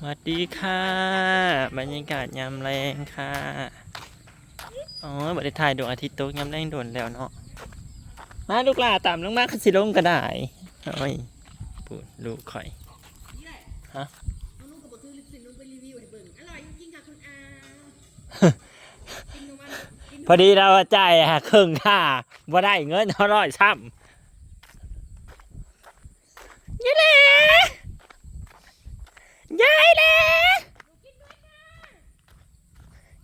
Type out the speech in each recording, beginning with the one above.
สวัสดีค่ะ บรรยากาศยามแรงค่ะอ๋อบริถ่ายดวงอาทิตย์ตกยามแรงโดนแล้วเนาะมาลูกหลาตามลงมาคือสิลงก็ได้โอ้ยปูดลูกข่อยฮะน้องลูกกับบอกคือลิปสินลงไปรีวิวให้เบิ่งอร่อยจริงๆค่ะคุณอากินนวันกินพอดีเราจ่ายอะครึ่งค่าบ่ได้เงินเท่าร้อยซ้ำยายแหล่ ยายแหล่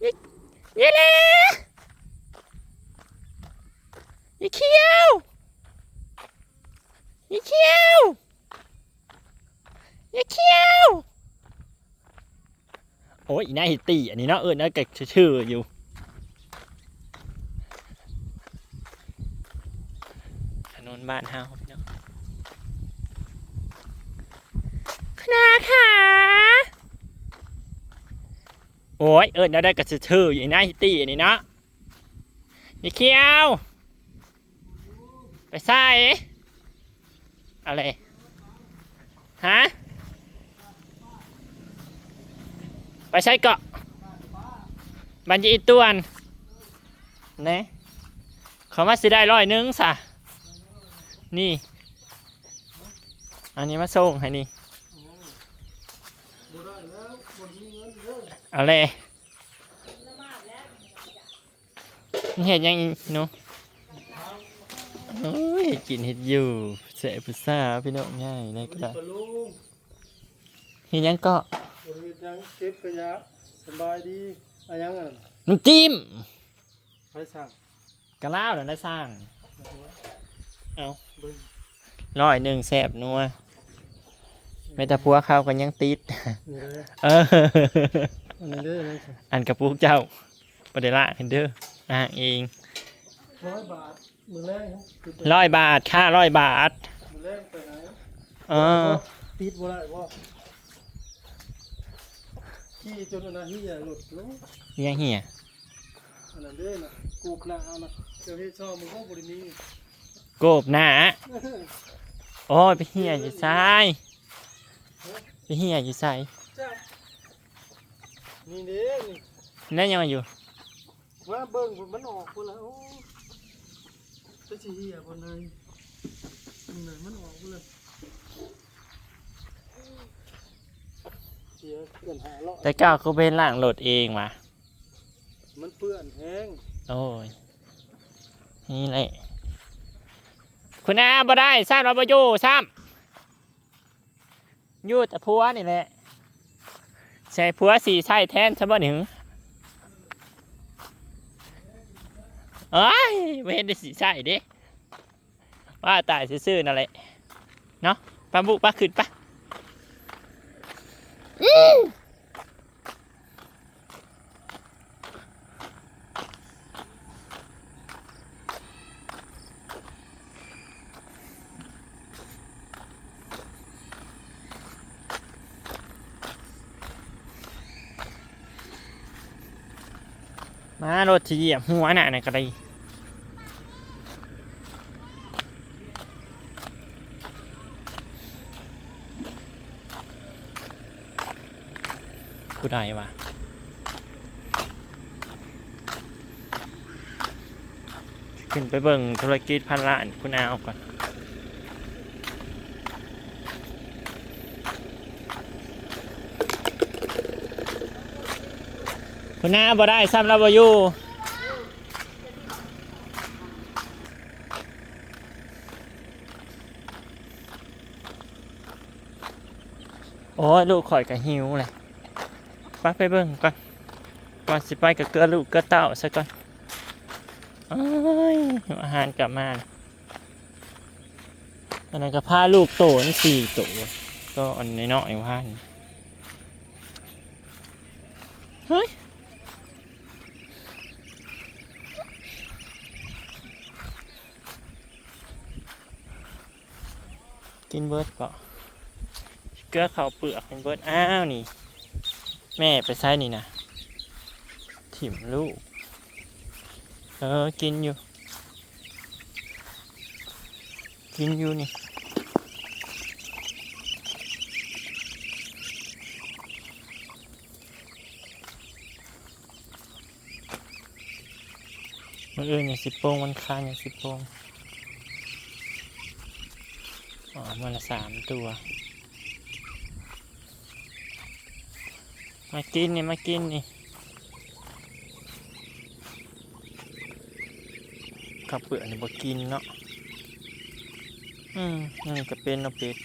ยายยายแหล่ยายเขียวยายเขียวยายเขียวโอ้ยอีน่าฮิตตี้อันนี้เนาะเออเนาเก็ชื่ออยู่ถนนบ้านเฮาพี่ น้องคณะค่ะโอ้ยเอิญได้กระชื่ออยู่ในฮิตตี้นนี้เนาะนี่เคียว ไปใส่อะไร ฮะ ไปใช้เกาะบันจีอีตวนเนี่ยเขามาสิได้ร้อยหนึงสะนี่ อันนี้มาส่งให้นี่ อาเลยนี่เห็ดยังอีกหนูโอ้ยกินเห็ดอยู่เสะพุซ่าพี่น้องง่ายนะก็ได้ปลุงเห็ดยังก็บริเวณยังเก็บขยะสบายดีอะไรยังอะน้ำจิ้มไปสั่งกระลาวเดี๋ยวได้สร้างเอาเบิ้งร้อยหนึ่งแสบนัวไม่แต่พัวเข้ากันยังติดนี่เลยเออ อันนี้เลยนะอันกระปุกเจ้าประเดละเห็นเด้ออ่างเองร้อยบาทมือแรกคือไปร้อยบาทค่าร้อยบาทมือแรกไปไหนเออติดบ่ได้บ่ขี่จนอันนั้นเฮียหลุดลงเลี้ยงเหี่ยอันนั้นเด้นะกูกหน้าเอานะเจ้าเฮ็ดชอบมึงก็บริมีโกบหนาโอ้ยไปเหี่ยอยู่ซ้ายไปเหี่ยอยู่ซ้าย จ้า นี่เด้นี่นั่นยังอยู่ว่าเบิ่งมันออกพุ่นแล้วโอ้จะสิเฮียบ่เลยนี่เลยมันออกพุ่นเลยเสียเกินหาเลาะแต่ก้าวเขาเป็นล่างโหลดเองว่ะมันเปื้อนแห้งโอ้ยนี่แหละคุณอาบ่ได้ซ้ำเราบ่อยู่ซ้ำอยู่แต่ผัวนี่แหละ ใช่ผัวสีใช่แทนใช่บ่หนึ่งเอ้ยไม่เห็นได้สีใช่เด้ว่าตายซื่อๆนั่นแหละเนาะปลาบุปลาขึ้นปะ มารถที่เหยียบหัวน่ะนะก็ได้กูได้วะขึ้นไปเบิ่งธุรกิจพันล้านคุณอาเอาก่อน คุณอาบ่ได้ซ้ำเราบ่อยู่โอ้ยลูกข่อยกับหิวเลยไปไปเบิ่งก่อนก่อนสิไปกับเกลือลูกเกลือเต้าซะก่อนเอ้ยอาหารกลับมาอันนั้นก็พาลูกโตนสี่ตัวก็อันน้อยๆว่านเฮ้ย กินเบิร์ดก็เกลือเขาเปลือกเป็นเบิร์ดอ้าวนี่ แม่ไปใช้นี่นะถิ่มลูก เออ กินอยู่ กินอยู่นี่มันเอื่นอย่างสิบโปงมันคานอย่างสิบโปง อ๋อมันละสามตัว มากินนี่มากินนี่ขับเปลือกนี่บ่กินเนาะ อืมนี่ก็เป็นเนาะเป็ด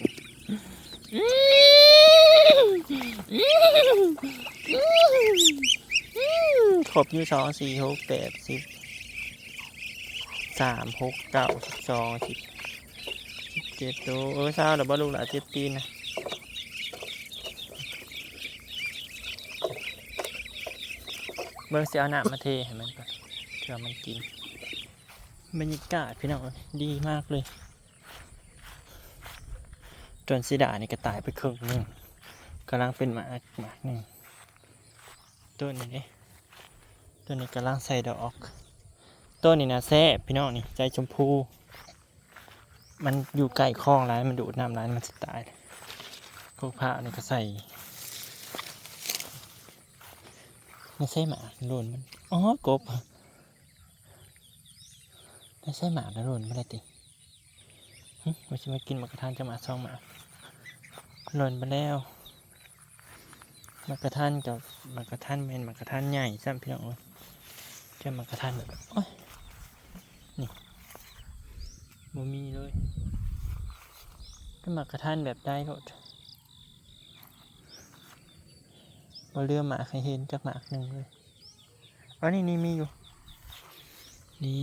ครบอยู่สองสี่หกแปดสิบสามหกเก้าสิบสองสิบ เจ็ดตัวเออเช้าเดี๋ยวบ่ลูกหลาเจ็บตีนนะเบิ่งสิเอาน้ำมาเทให้มันก่อนเพื่อมันกินบรรยากาศพี่น้องดีมากเลยจนสีดานี่ก็ตายไปครึ่งหนึงกำลังเป็นหมากหมากหนึ่งต้นนี้ต้นนี้กำลังใส่ดอกต้นนี้นะแซ่พี่น้องนี่ใจชมพู มันอยู่ใกล้คลองร้ายมันดูดน้ำร้ายมันจะตายกกผ้านี่ก็ใส่ไม่ใช่หมาหล่นมันอ๋อกบไม่ใช่หมาแล้วหล่นไม่ได้ติไม่ใช่มากินหมากระทานจะมาซองหมาหล่นไปแล้วหมากระทานกับหมากระทานเมนหมากระทานใหญ่ซ้ำพี่น้องเอ้ยแค่หมากระทานแบบโอ้ย บ่มีเลยก็หมากระทานแบบได้โลดบ่เรือหมากให้เห็นจากหมากหนึ่งเลยอ๋อนี่นี่มีอยู่ นี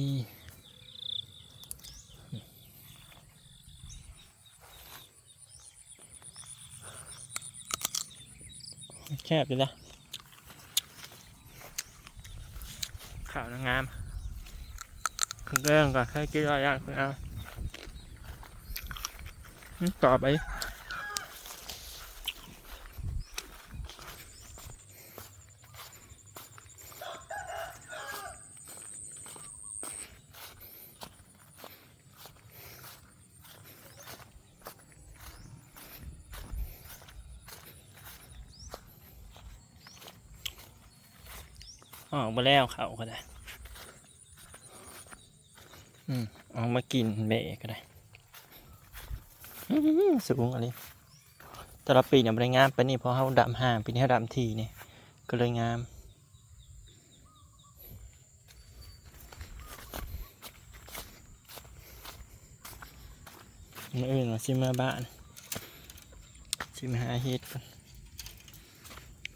่แคบเลยนะข่าวนางงาม คุณเรื่องก่อนแค่กินอะไรอย่างคุณเอาอืม ต่อไป ออกมาแล้วเขาก็ได้ อืม เอามากินเบะก็ได้ สูงอะไรแต่ละปีเนี่ยมันงามไปนี่เพราะเขาดำห่างปีนี้เขาดำทีเนี่ยก็เลยงามมาอื่นมาซิมาบ้านซิมหาเฮ็ดก่อน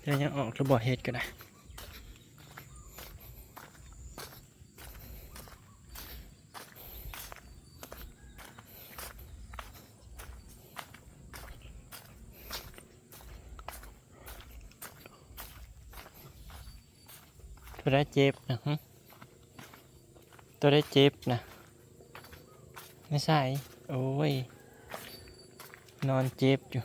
เดี๋ยวยังออกระบอกเฮ็ดก็ได้ ตัวได้เจ็บนะตัวได้เจ็บนะ ไม่ใช่ โอ้ย นอนเจ็บอยู่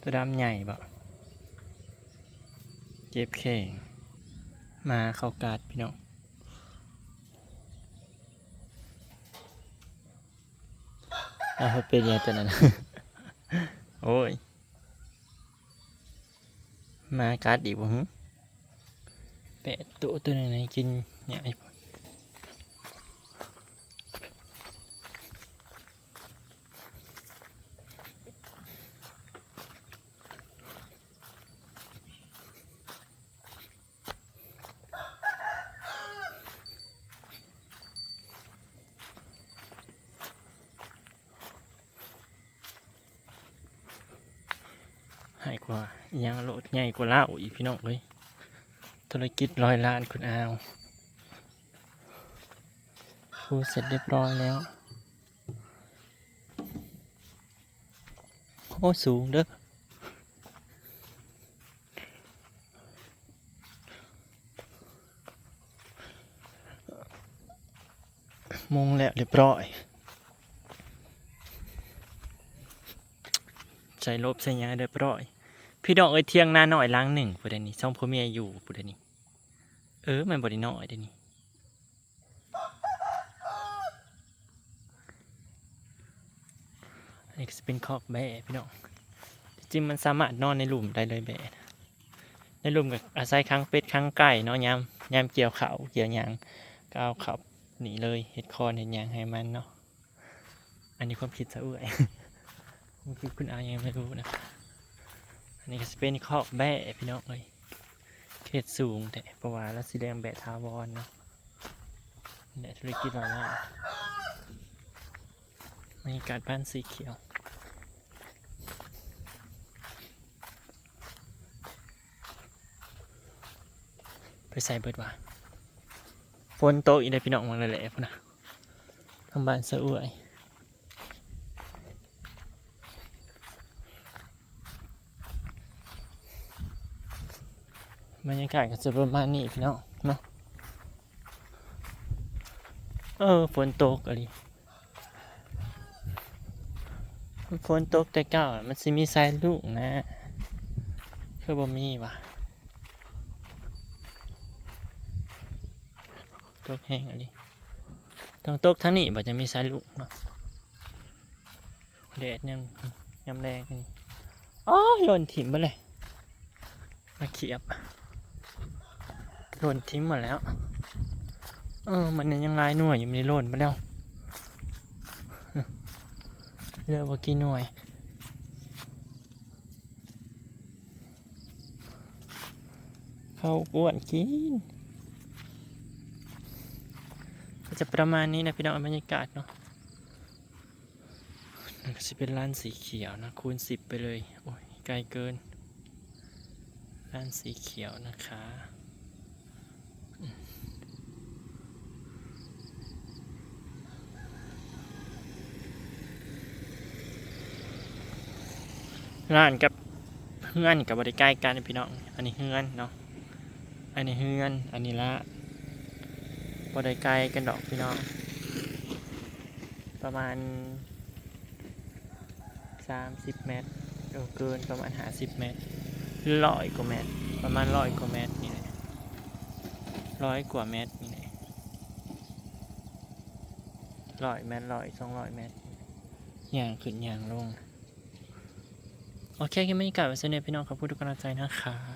ตัวดำใหญ่บ่เจ็บแข้งมาเข้ากาดพี่น้องเอาไปเป็นยังตัวนั้น โอ้ย มากัดอีกบ่หึแปะตัวตัวไหนกินเนี่ยไอ้ให้กว่ายังโลดใหญ่กว่าเล่าอีกพี่น้องเลยธุรกิจร้อยล้านคุณอาวพูเสร็จเรียบร้อยแล้วโอ้สูงเด้อมงแล้วเรียบร้อยใส่ลบใส่ยังเรียบร้อย พี่ดอกเอ้ยเที่ยงหน้าหน่อยล้างหนึ่งปุดนี้ช่องพ่อเมียอยู่ปุดนี้ เออมันบริน้อยเดี๋ยวนี้อันนี้ก็จะเป็นคอกแบ่พี่น้องจริงมันสามารถนอนในหลุมได้เลยแบะในหลุมกับอาศัยค้างเป็ดค้างไก่เนาะยามยามเกี่ยวเขาเกี่ยวยางก็เอาเขาหนีเลยเห็ดคอนเห็ดยางให้มันเนาะอันนี้ความคิดซะเอื่อยความคิดคุณอายังไม่รู้นะ อันนี้ก็จะเป็นคอกแบะพี่น้องเลยเขตสูงแต่ประวัติและสีแดงแบะทาวรเนาะเนี่ยธุรกิจเราว่าบรรยากาศบ้านสีเขียวไปใส่เบิดว่าฝนตกอีกได้พี่น้องมาเลยแหละพุ่นนะทางบ้านสะอวย บรรยากาศก็จะประมาณนี้พี่น้องเนาะเออฝนตกอะไรฝนตกแต่เก่ามันสิมีสายลูกนะคือบ่มีว่ะตกแห้งอันนี้ต้องตกทั้งนี้บ่จะมีสายลุกเนาะแดดยังยำแรงนี่อ๋อโยนถิ่มไปเลยมาเขียบ โยนทิ้งหมดแล้ว เออ มันยังลายหน่วยอยู่มันโล่นไปแล้วเลือกว่ากี่หน่วย เข้ากวนกินก็จะประมาณนี้นะพี่น้องบรรยากาศเนาะนั่นก็จะเป็นร้านสีเขียวนะ คูณสิบไปเลย โอ้ยไกลเกินร้านสีเขียวนะคะ ร้านกับเฮือนกับบริใกล้กันพี่น้อง อันนี้เฮือนเนาะ อันนี้เฮือน อันนี้ละบ่ได้ไกลกันดอกพี่น้อง ประมาณ30เมตรเออเกินประมาณ50เมตรร้อยกว่าเมตร ประมาณร้อยกว่าเมตรนี่แหละร้อยกว่าเมตรนี่แหละร้อยเมตรร้อยสองร้อยเมตรอย่างขึ้นอย่างลง โอเคก็ไม่กลับไปเสนอพี่น้องขอบคุณทุกกำลังใจนะคะ